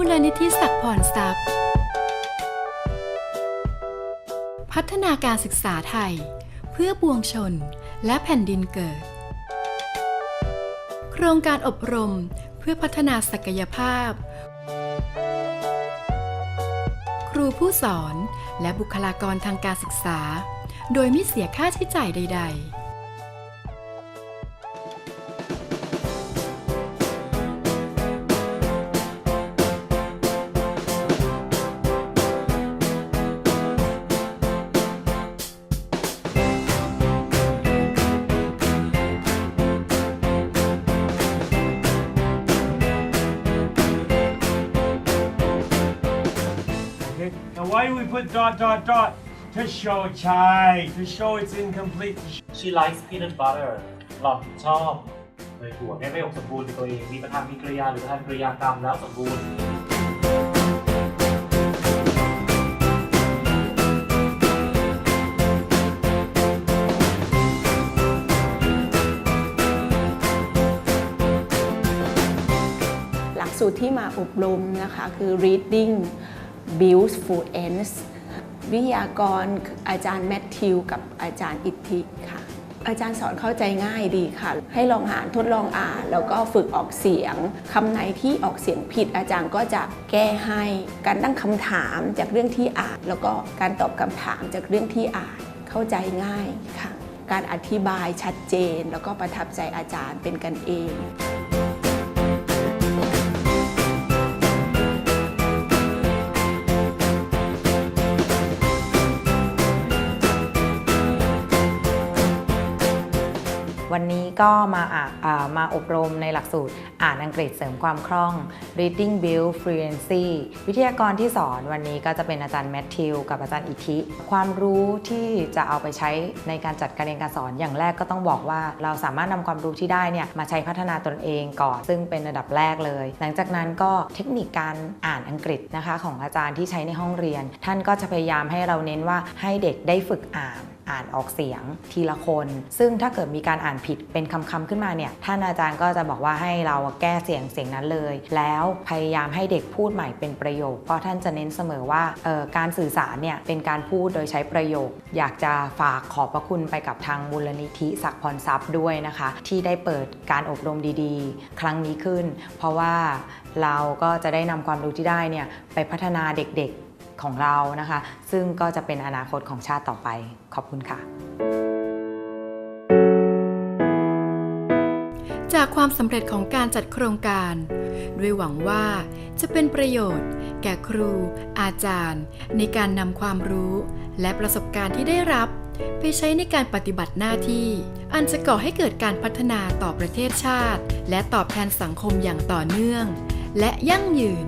มูลนิธิศักพรทรัพย์ พัฒนาการศึกษาไทย เพื่อปวงชนและแผ่นดินเกิด โครงการอบรมเพื่อพัฒนาศักยภาพ ครูผู้สอนและบุคลากรทางการศึกษา โดยไม่เสียค่าใช้จ่ายใด ๆ Now why do we put dot dot dot? To show chai, to show it's incomplete. to sh- She likes peanut butter หล่อนชอบเนยถั่วเนี่ยไม่อบสมบูรณ์ในตัวเอง มีประธานมีกริยาหรือประธานกริยากรรมแล้วสมบูรณ์ หลักสูตรที่มาอบรมนะคะคือ reading builds fluence วิทยากรอาจารย์แมทธิวกับอาจารย์อิทธิค่ะ อาจารย์สอนเข้าใจง่ายดีค่ะ ให้ลองอ่านทดลองอ่าน แล้วก็ฝึกออกเสียงคำไหนที่ออกเสียงผิด อาจารย์ก็จะแก้ให้การตั้งคำถามจากเรื่องที่อ่าน แล้วก็การตอบคำถามจากเรื่องที่อ่านเข้าใจง่ายค่ะ การอธิบายชัดเจน แล้วก็ประทับใจอาจารย์เป็นกันเอง วันนี้ก็มาอ่ามาอบรมในหลักสูตรอ่านอังกฤษเสริมความคล่อง Reading Build Fluency วิทยากรที่สอนวันนี้ก็จะเป็นอาจารย์แมทธิวกับอาจารย์อิทิ ความรู้ที่จะเอาไปใช้ในการจัดการเรียนการสอนอย่างแรกก็ต้องบอกว่า เราสามารถนำความรู้ที่ได้เนี่ยมาใช้พัฒนาตนเองก่อน ซึ่งเป็นระดับแรกเลย หลังจากนั้นก็เทคนิคการอ่านอังกฤษนะคะของอาจารย์ที่ใช้ในห้องเรียน ท่านก็จะพยายามให้เราเน้นว่าให้เด็กได้ฝึกอ่าน อ่านออกเสียงทีละคน ซึ่งถ้าเกิดมีการอ่านผิดเป็นคำๆขึ้นมาเนี่ยท่านอาจารย์ก็จะบอกว่าให้เราแก้เสียงเสียงนั้นเลย แล้วพยายามให้เด็กพูดใหม่เป็นประโยค เพราะท่านจะเน้นเสมอว่าออการสื่อสารเนี่ยเป็นการพูดโดยใช้ประโยค อยากจะฝากขอบพระคุณไปกับทางมูลนิธิศักพรทรัพย์ด้วยนะคะ ที่ได้เปิดการอบรมดีๆ ครั้งนี้ขึ้น เพราะว่าเราก็จะได้นำความรู้ที่ได้เนี่ยไปพัฒนาเด็กๆ ของเรานะคะ ซึ่งก็จะเป็นอนาคตของชาติต่อไปขอบคุณค่ะ จากความสำเร็จของการจัดโครงการ ด้วยหวังว่าจะเป็นประโยชน์ แก่ครู อาจารย์ ในการนำความรู้ และประสบการณ์ที่ได้รับ ไปใช้ในการปฏิบัติหน้าที่ อันจะก่อให้เกิดการพัฒนาต่อประเทศชาติ และตอบแทนสังคมอย่างต่อเนื่อง และยั่งยืน